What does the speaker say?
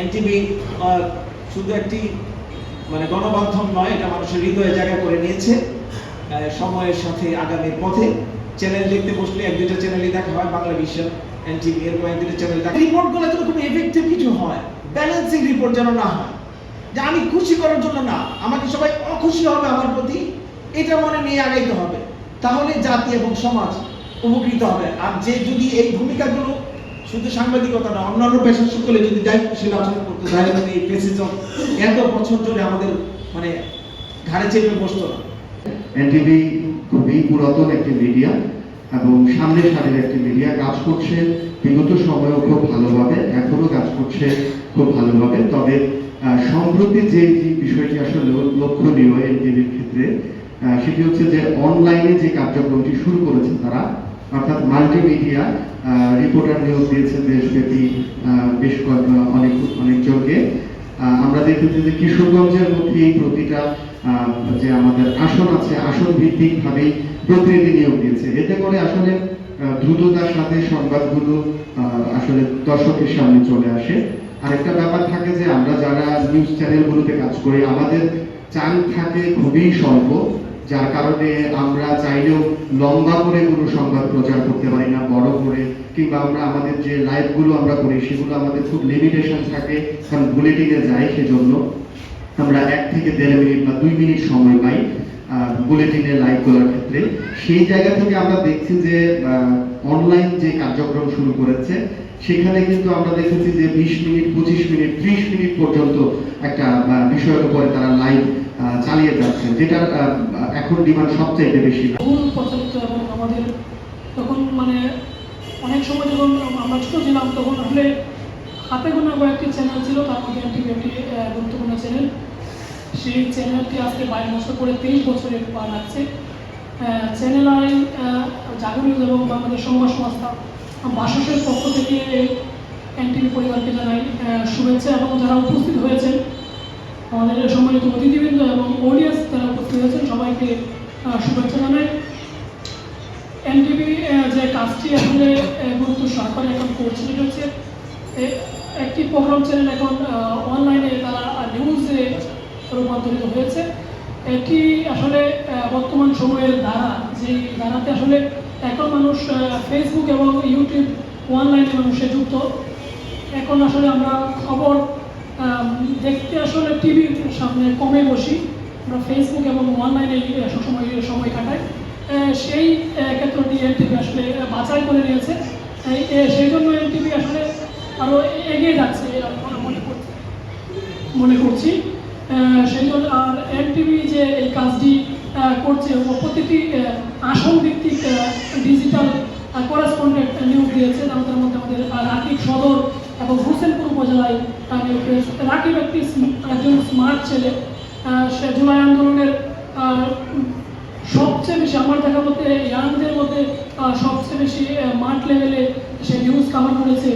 NTV শুধু একটি মানে গণমাধ্যম নয়, এটা মানুষের হৃদয়ে জায়গা করে নিয়েছে। সময়ের সাথে আগামীর পথে চ্যানেল দেখতে বসলে এক দুটো চ্যানেলই দেখা হয়, বাংলা ভিশন এনটিভি, এরকম এক দুটো চ্যানেল দেখা রিপোর্টগুলো যেন খুব এফেক্টিভ কিছু হয় ব্যালেন্সিং রিপোর্ট যেন না হয়, যে আমি খুশি করার জন্য না, আমাকে সবাই অখুশি হবে আমার প্রতি, এটা মনে নিয়ে আগাইতে হবে। তাহলে জাতি এবং সমাজ উপকৃত হবে। আর যে যদি এই ভূমিকাগুলো শুধু সাংবাদিকতা না, অন্যান্য পেশার সকলে যদি দায়িত্বশীল আচরণ করতে তাহলে এই ফেসিজম এত বছর ধরে আমাদের মানে ঘাড়ে চেপে বসতো না। এনটিভি খুবই পুরাতন একটি মিডিয়া এবং সামনের সারির একটি মিডিয়া কাজ করছে, বিগত খুব ভালোভাবে কাজ করছে খুব ভালোভাবে। তবে সম্প্রতি যে বিষয়টি আসলে লক্ষণীয় এনটিভির ক্ষেত্রে সেটি হচ্ছে যে অনলাইনে যে কার্যক্রমটি শুরু করেছে তারা অর্থাৎ মাল্টিমিডিয়া রিপোর্টার নিয়োগ দিয়েছে দেশব্যাপী বেশ অনেক, অনেকজনকে। আমরা দেখেছি যে কিশোরগঞ্জের মধ্যে এই প্রতিটা যে আমাদের আসন আছে, আসন ভিত্তিক ভাবেই প্রতিনিধি নিয়োগ দিয়েছে। এতে করে আসলে দ্রুততার সাথে সংবাদগুলো আসলে দর্শকের সামনে চলে আসে। আরেকটা ব্যাপার থাকে যে আমরা যারা নিউজ চ্যানেলগুলোতে কাজ করি, আমাদের চান থাকে খুবই স্বল্প। যার কারণে আমরা চাইলেও লম্বা করে কোনো সংবাদ প্রচার করতে পারি না, বড় করে, কিংবা আমরা আমাদের যে লাইভগুলো আমরা করি, সেগুলো আমাদের খুব লিমিটেশন থাকে, কারণ বুলেটিনে যাই সেজন্য। আমরা এক থেকে দেড় মিনিট বা দুই মিনিট সময় পাই বুলেটিনে লাইভ করার ক্ষেত্রে। সেই জায়গা থেকে আমরা দেখছি যে অনলাইন যে কার্যক্রম শুরু করেছে, সেখানে কিন্তু আমরা দেখেছি যে বিশ মিনিট, পঁচিশ মিনিট, ত্রিশ মিনিট পর্যন্ত একটা বিষয়ের উপরে তারা লাইভ চালিয়ে যাচ্ছে যেটা এখন ডিমান্ড সবচাইতে বেশি। আমাদের তখন মানে অনেক সময় যখন আমরা ছোট ছিলাম তখন আসলে হাতে গোনা কয়েকটি চ্যানেল ছিল তার মধ্যে এনটিভি একটি গুরুত্বপূর্ণ চ্যানেল সেই চ্যানেলটি আজকে বাইশ বছর করে তেইশ বছরে পা আহ, চ্যানেল আইন জাগরণ এবং বাংলাদেশ সংবাদ সংস্থা বাসসের পক্ষ থেকে এনটিভি পরিবারকে জানাই শুভেচ্ছা এবং যারা উপস্থিত হয়েছেন আমাদের সম্মানিত অতিথিবৃন্দ এবং অডিয়েন্স যারা উপস্থিত হয়েছেন। সবাইকে শুভেচ্ছা জানাই। এনটিভি যে কাজটি আসলে গুরুত্ব সরকার এখন করছে সেটা হচ্ছে একটি প্রোগ্রাম চ্যানেল এখন অনলাইনে তারা নিউজে রূপান্তরিত হয়েছে। এটি আসলে বর্তমান সময়ের ধারা। যে ধারাতে আসলে এখন মানুষ ফেসবুক এবং ইউটিউব অনলাইনে মানুষে যুক্ত। এখন আসলে আমরা খবর দেখতে আসলে টিভির সামনে কমে বসি। আমরা ফেসবুক এবং অনলাইনে সবসময়, সময় কাটাই। সেই ক্ষেত্রটি এনটিভি আসলে বাছাই করে নিয়েছে। সেই জন্য এনটিভি আসলে আরও এগিয়ে যাচ্ছে মনে করছি। মনে করছি। সেই জন্য আর এনটিভি যে এই কাজটি করছে প্রতিটি আসন ভিত্তিক ডিজিটাল করেসপন্ডেন্ট নিয়োগ দিয়েছে। আমাদের মধ্যে আমাদের রাকিব সদর এবং হোসেনপুর উপজেলায় দিয়েছে রাকিব একটি একজন স্মার্ট ছেলে সে জুলাই আন্দোলনের সবচেয়ে বেশি আমার দেখা মতে ইয়াংদের মধ্যে সবচেয়ে বেশি মাঠ লেভেলে সে নিউজ কাভার করেছে।